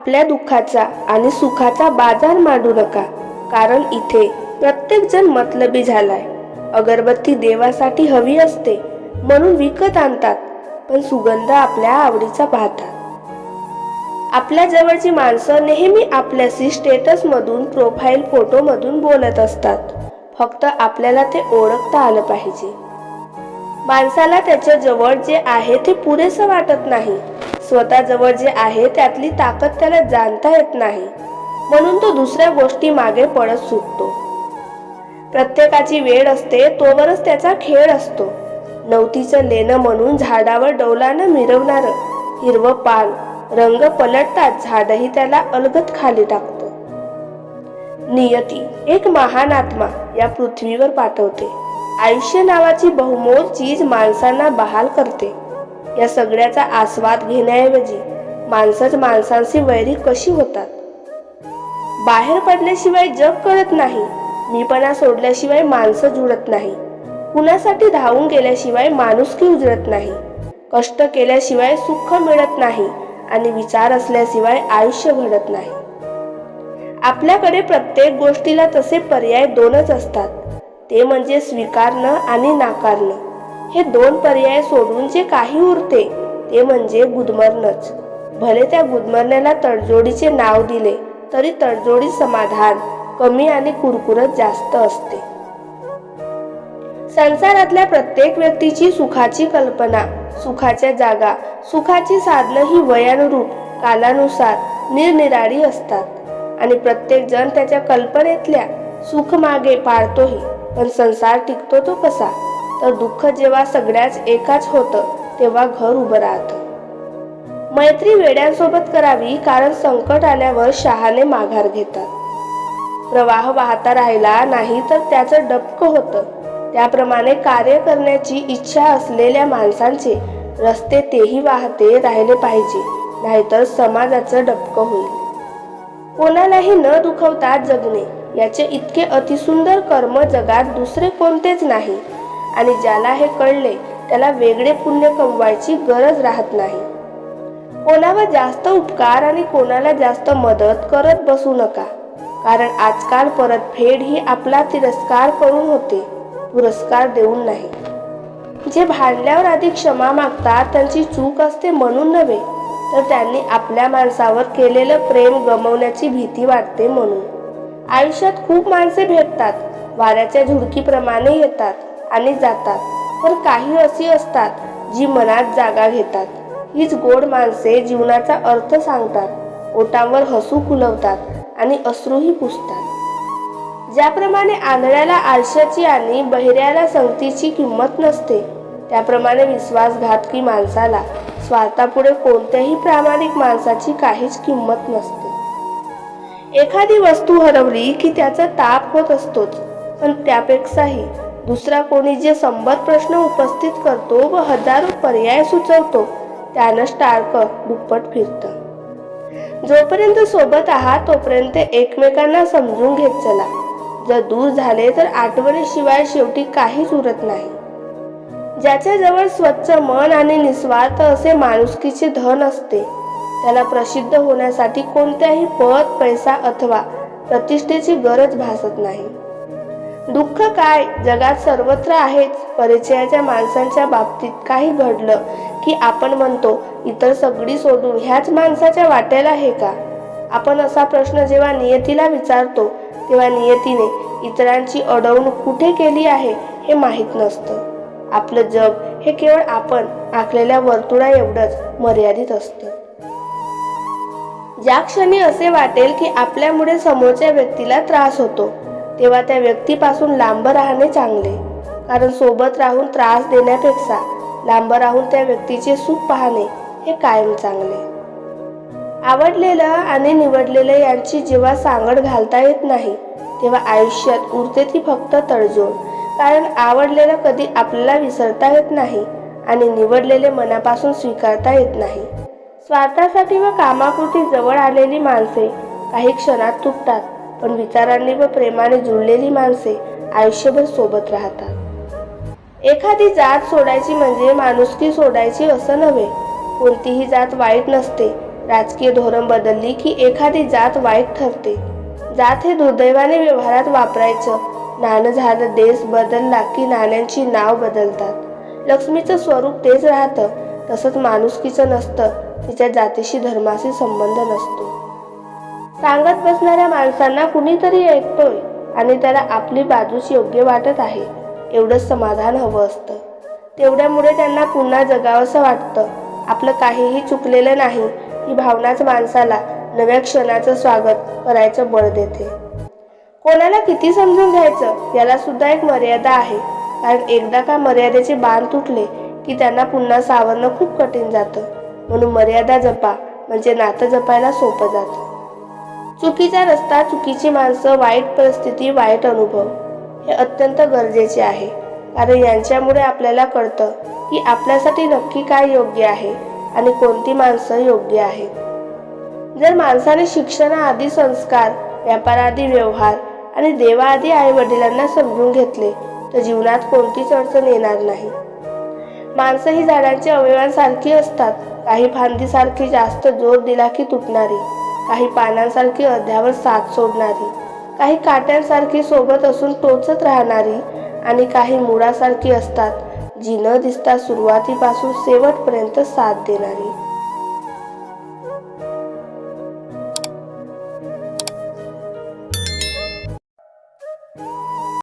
आपल्या दुःखाचा आणि सुखाचा बाजार मांडू नका कारण इथे प्रत्येक जण मतलबी झालाय. अगरबत्ती देवासाठी हवी असते म्हणून विकत आणतात पण सुगंध आपल्या आवडीचा पाहतात. आपल्या जवळची माणसं नेहमी आपल्याशी स्टेटसमधून प्रोफाईल फोटोमधून बोलत असतात. फक्त आपल्याला ते ओळखता आलं पाहिजे. माणसाला त्याच्याजवळ जे आहे ते पुरेसं वाटत नाही. स्वतः जवळ जे आहे त्यातली ताकद त्याला जाणता येत नाही. म्हणून तो दुसऱ्या गोष्टी मागे पडत सुटतो. प्रत्येकाची वेळ असते तोवरच त्याचा खेळ असतो. नवतीचं लेणं म्हणून झाडावर डौलानं मिरवणार हिरवं पान रंग पलटतात झाडही त्याला अलगत खाली टाकतं. नियती एक महान आत्मा या पृथ्वीवर पाठवते. आयुष्य नावाची बहुमोल चीज माणसांना बहाल करते. या सगळ्याचा आस्वाद घेण्याऐवजी माणसाच माणसांशी वैरी कशी होतात? बाहेर पडल्याशिवाय जग कळत नाही मीपणा सोडल्याशिवाय माणसं जुळत नाही कुणासाठी धावून गेल्याशिवाय माणुसकी उजळत नाही कष्ट केल्याशिवाय सुख मिळत नाही आणि विचार असल्याशिवाय आयुष्य घडत नाही. आपल्याकडे प्रत्येक गोष्टीला तसे पर्याय दोनच असतात ते म्हणजे स्वीकारणं आणि नाकारणं. हे दोन पर्याय सोडून जे काही उरते ते म्हणजे गुदमरणच भले त्या गुदमरण्याला तडजोडीचे नाव दिले तरी तडजोडी समाधान कमी आणि कुरकुरत जास्त असते. संसारातल्या प्रत्येक व्यक्तीची सुखाची कल्पना सुखाच्या जागा सुखाची साधनं ही वयानुरूप कालानुसार निरनिराळी असतात. आणि प्रत्येक जण त्याच्या कल्पनेतल्या सुख मागे पाळतोही पण संसार टिकतो तो कसा? तर दुःख जेव्हा सगळ्याच एकाच होतं तेव्हा घर उभं राहतं. मैत्री वेड्यांसोबत करावी कारण संकट आल्यावर शहाणे माघार घेतात. प्रवाह वाहता राहिला नाही तर त्याचं डबकं होतं. त्याप्रमाणे कार्य करण्याची इच्छा असलेल्या माणसांचे रस्ते तेही वाहते राहिले पाहिजे नाहीतर समाजाचं डबकं होईल. कोणालाही न दुखवता जगणे याचे इतके अतिसुंदर कर्म जगात दुसरे कोणतेच नाही. आणि ज्याला हे कळले त्याला वेगळे पुण्य कमवायची गरज राहत नाही. कोणावर जास्त उपकार आणि कोणाला जास्त मदत करत बसू नका कारण आजकाल परतफेड ही आपला तिरस्कार करून होते पुरस्कार देऊन नाही. जे भांडल्यावर आधी क्षमा मागतात त्यांची चूक असते म्हणून नव्हे तर त्यांनी आपल्या माणसावर केलेलं प्रेम गमवण्याची भीती वाटते म्हणून. आयुष्यात खूप माणसे भेटतात वाऱ्याच्या झुडकीप्रमाणे येतात. आणि जातात. पण काही अशी असतात जी मनात जागा घेतात. हीच गोड माणसे जीवनाचा अर्थ सांगतात ओटांवर हसू फुलवतात आणि अश्रूही पुसतात. ज्याप्रमाणे आंधळ्याला आरशाची आणि बहिऱ्याला संगतीची किंमत नसते त्याप्रमाणे विश्वासघातकी माणसाला स्वार्थापुढे कोणत्याही प्रामाणिक माणसाची काहीच किंमत नसते. एखादी वस्तू हरवली की त्याचा ताप होत असतोच पण त्यापेक्षाही दुसरा कोणी जे संबंध प्रश्न उपस्थित करतो व हजारो पर्याय सुचवतो त्यानं स्टार्क दुप्पट फिरतं. जोपर्यंत सोबत आहात तोपर्यंत एकमेकांना समजून घेत चला. जर दूर झाले तर आठवणीशिवाय शेवटी काहीच उरत नाही. ज्याच्याजवळ स्वच्छ मन आणि निस्वार्थ असे माणुसकीचे धन असते त्याला प्रसिद्ध होण्यासाठी कोणत्याही पद पैसा अथवा प्रतिष्ठेची गरज भासत नाही. दुःख काय? जगात सर्वत्र आहेच. परिचयाच्या माणसांच्या बाबतीत काही घडलं की आपण म्हणतो इतर सगळी सोडून ह्याच माणसाच्या वाट्याला आहे का? आपण असा प्रश्न जेव्हा नियतीला विचारतो तेव्हा नियतीने इतरांची अडवणूक कुठे केली आहे हे माहीत नसतं. आपलं जग हे केवळ आपण आखलेल्या वर्तुळा एवढंच मर्यादित असतं. ज्या क्षणी असे वाटेल की आपल्यामुळे समोरच्या व्यक्तीला त्रास होतो तेव्हा त्या व्यक्तीपासून लांब राहणे चांगले. कारण सोबत राहून त्रास देण्यापेक्षा लांब राहून त्या व्यक्तीचे सुख पाहणे हे कायम चांगले. आवडलेलं आणि निवडलेलं यांची जेव्हा सांगड घालता येत नाही तेव्हा आयुष्यात उरते ती फक्त तडजोड. कारण आवडलेलं कधी आपल्याला विसरता येत नाही आणि निवडलेले मनापासून स्वीकारता येत नाही. स्वार्थासाठी व कामाकृती जवळ आलेली माणसे काही क्षणात तुटतात. पण विचारांनी व प्रेमाने जुळलेली माणसे आयुष्यभर सोबत राहतात. एखादी जात सोडायची म्हणजे माणुसकी सोडायची असं नव्हे. कोणतीही जात वाईट नसते. राजकीय धोरण बदलली की एखादी जात वाईट ठरते. जात हे दुर्दैवाने व्यवहारात वापरायचं. नाणं झालं देश बदलला की नाण्यांची नाव बदलतात. लक्ष्मीचं स्वरूप तेच राहतं. तसंच माणुसकीचं नसतं. तिच्या जातीशी धर्माशी संबंध नसतो. सांगत बसणाऱ्या माणसांना कुणीतरी ऐकतोय आणि त्याला आपली बाजूच योग्य वाटत आहे. एवढंच समाधान हवं असतं. तेवढ्यामुळे त्यांना पुन्हा जगावंसं वाटतं. आपलं काहीही चुकलेलं नाही ही भावनाच माणसाला नव्या क्षणाचं स्वागत करायचं बळ देते. कोणाला किती समजून घ्यायचं याला सुद्धा एक मर्यादा आहे. कारण एकदा का मर्यादेचे बाण तुटले की त्यांना पुन्हा सावरणं खूप कठीण जातं. म्हणून मर्यादा जपा म्हणजे नातं जपायला सोपं जातं. चुकीचा रस्ता चुकीची माणसं वाईट परिस्थिती वाईट अनुभव हे अत्यंत गरजेचे आहे. कारण यांच्यामुळे आपल्याला कळतं की आपल्यासाठी नक्की काय योग्य आहे आणि कोणती माणसं योग्य आहेत. जर माणसाने शिक्षणाआधी संस्कार व्यापाराआधी व्यवहार आणि देवाआधी आई वडिलांना समजून घेतले तर जीवनात कोणतीच अडचण येणार नाही. माणसं ही झाडांची अवयवांसारखी असतात. काही फांदीसारखी जास्त जोर दिला की तुटणारी. काही पानांसारखी अर्ध्यावर साथ सोडणारी काही काट्यांसारखी सोबत असून टोचत राहणारी आणि काही मुळासारखी असतात जी न दिसता सुरुवातीपासून शेवटपर्यंत साथ देणारी.